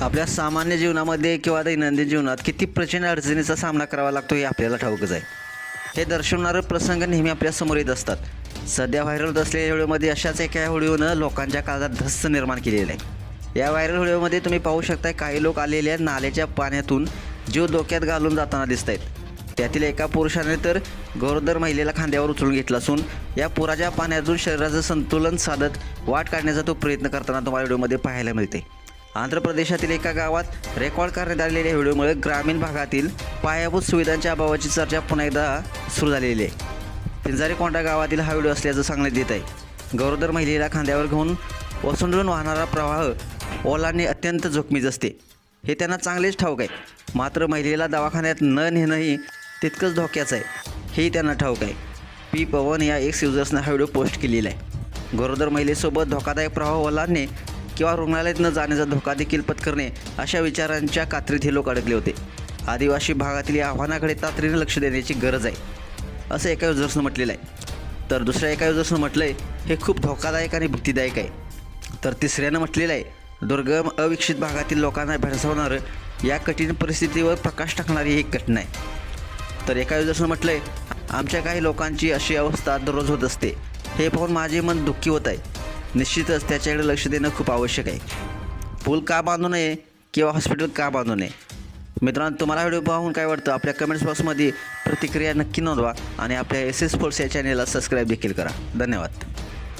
आपल्या सामान्य जीवनामध्ये किंवा दैनंदिन जीवनात किती प्रचंड अडचणीचा सामना करावा लागतो हे आपल्याला ठाऊकच आहे. हे दर्शवणारे प्रसंग नेहमी आपल्यासमोर येत असतात. सध्या व्हायरल होत असलेल्या व्हिडिओमध्ये अशाच एका व्हिडिओनं लोकांच्या काळात धस्स निर्माण केलेलं आहे. या व्हायरल व्हिडिओमध्ये तुम्ही पाहू शकता काही लोक आलेल्या नाल्याच्या पाण्यातून जीव धोक्यात घालून जाताना दिसत आहेत त्यातील एका पुरुषाने तर गरोदर महिलेला खांद्यावर उचलून घेतला असून या पुराच्या पाण्यातून शरीराचं संतुलन साधत वाट काढण्याचा तो प्रयत्न करताना तुम्हाला व्हिडिओमध्ये पाहायला मिळते आंध्र प्रदेशातील एका गावात रेकॉर्ड करण्यात आलेल्या व्हिडिओमुळे ग्रामीण भागातील पायाभूत सुविधांच्या अभावाची चर्चा पुन्हा एकदा सुरू झालेली आहे. पिंजारीकोंडा गावातील हा व्हिडिओ असल्याचं सांगण्यात येत आहे. गरोदर महिलेला खांद्यावर घेऊन ओसंडून वाहणारा प्रवाह ओलांडणे अत्यंत जोखमीच असते. हे त्यांना चांगलेच ठाऊक आहे. मात्र महिलेला दवाखान्यात न नेणंही तितकंच धोक्याचं आहे. हेही त्यांना ठाऊक आहे. पी पवन या एक्स युजर्सनं हा व्हिडिओ पोस्ट केलेला आहे. गरोदर महिलेसोबत धोकादायक प्रवाह ओलांडणे किंवा रुग्णालयात न जाण्याचा धोका देखील पत्करणे अशा विचारांच्या कात्रीत हे लोक अडकले होते. आदिवासी भागातील या आव्हानाकडे तातडीने लक्ष देण्याची गरज आहे असं एका युजर्सनं म्हटलेलं आहे. तर दुसऱ्या एका युजर्सनं म्हटलं आहे हे खूप धोकादायक आणि भीतीदायक आहे. तर तिसऱ्यानं म्हटलेलं आहे दुर्गम अविकसित भागातील लोकांना भेडसावणारं या कठीण परिस्थितीवर प्रकाश टाकणारी एक घटना आहे. तर एका युजर्सनं म्हटलं आहे आमच्या काही लोकांची अशी अवस्था दररोज होत असते. हे पाहून माझे मन दुःखी होत आहे. निश्चितच त्याच्याकडे लक्ष देणं खूप आवश्यक आहे. पूल का बांधू नये किंवा हॉस्पिटल का बांधू नये? मित्रांनो तुम्हाला व्हिडिओ पाहून काय वाटतं? आपल्या कमेंट्स बॉक्समध्ये प्रतिक्रिया नक्की नोंदवा आणि आपल्या एस एस फोर्स या चॅनेलला सबस्क्राईब देखील करा. धन्यवाद.